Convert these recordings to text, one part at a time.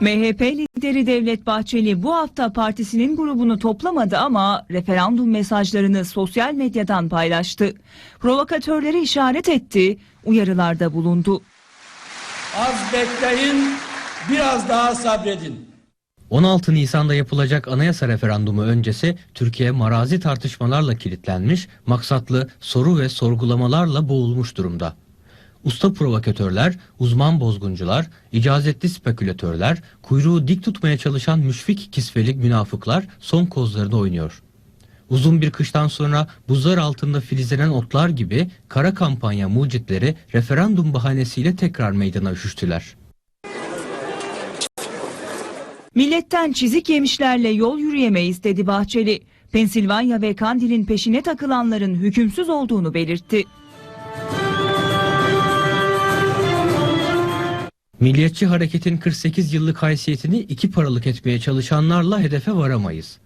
MHP lideri Devlet Bahçeli bu hafta partisinin grubunu toplamadı ama referandum mesajlarını sosyal medyadan paylaştı. Provokatörleri işaret etti, uyarılarda bulundu. Az bekleyin, biraz daha sabredin. 16 Nisan'da yapılacak anayasa referandumu öncesi Türkiye marazi tartışmalarla kilitlenmiş, maksatlı soru ve sorgulamalarla boğulmuş durumda. Usta provokatörler, uzman bozguncular, icazetli spekülatörler, kuyruğu dik tutmaya çalışan müşfik kisvelik münafıklar son kozlarını oynuyor. Uzun bir kıştan sonra buzlar altında filizlenen otlar gibi kara kampanya mucitleri referandum bahanesiyle tekrar meydana üşüştüler. Milletten çizik yemişlerle yol yürüyemeyiz dedi Bahçeli. Pensilvanya ve Kandil'in peşine takılanların hükümsüz olduğunu belirtti. Milliyetçi hareketin 48 yıllık haysiyetini iki paralık etmeye çalışanlarla hedefe varamayız.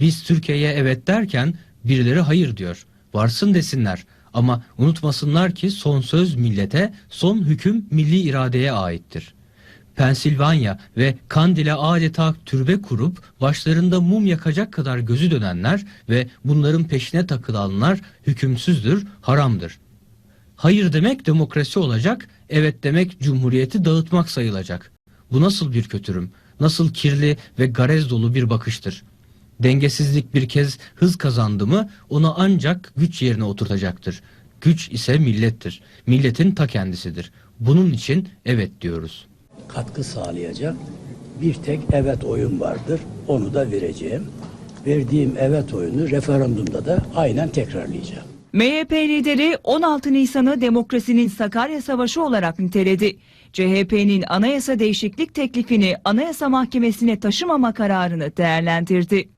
Biz Türkiye'ye evet derken birileri hayır diyor. Varsın desinler ama unutmasınlar ki son söz millete, son hüküm milli iradeye aittir. Pensilvanya ve Kandil'e adeta türbe kurup başlarında mum yakacak kadar gözü dönenler ve bunların peşine takılanlar hükümsüzdür, haramdır. Hayır demek demokrasi olacak, evet demek cumhuriyeti dağıtmak sayılacak. Bu nasıl bir kötürüm, nasıl kirli ve garez dolu bir bakıştır. Dengesizlik bir kez hız kazandı mı onu ancak güç yerine oturtacaktır. Güç ise millettir. Milletin ta kendisidir. Bunun için evet diyoruz. katkı sağlayacak bir tek evet oyun vardır. Onu da vereceğim. Verdiğim evet oyunu referandumda da aynen tekrarlayacağım. MHP lideri 16 Nisan'ı demokrasinin Sakarya Savaşı olarak niteledi. CHP'nin anayasa değişiklik teklifini Anayasa Mahkemesi'ne taşımama kararını değerlendirdi.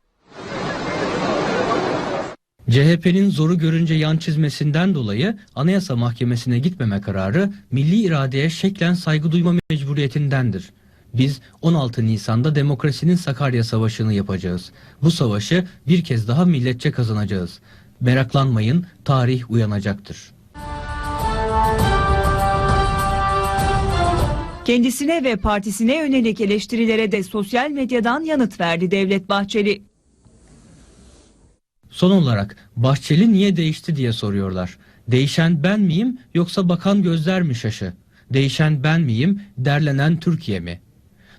CHP'nin zoru görünce yan çizmesinden dolayı Anayasa Mahkemesi'ne gitmeme kararı milli iradeye şeklen saygı duyma mecburiyetindendir. Biz 16 Nisan'da demokrasinin Sakarya Savaşı'nı yapacağız. Bu savaşı bir kez daha milletçe kazanacağız. Meraklanmayın, tarih uyanacaktır. Kendisine ve partisine yönelik eleştirilere de sosyal medyadan yanıt verdi Devlet Bahçeli. Son olarak Bahçeli niye değişti diye soruyorlar. Değişen ben miyim yoksa bakan gözler mi şaşı? Değişen ben miyim, derlenen Türkiye mi?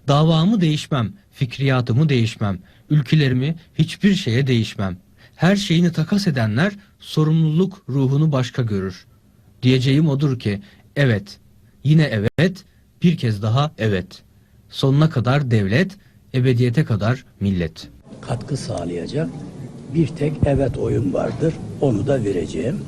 Davamı değişmem, fikriyatımı değişmem, ülkelerimi hiçbir şeye değişmem. Her şeyini takas edenler sorumluluk ruhunu başka görür. Diyeceğim odur ki evet, yine evet, bir kez daha evet. Sonuna kadar devlet, ebediyete kadar millet. Katkı sağlayacak bir tek evet oyun vardır. Onu da vereceğim.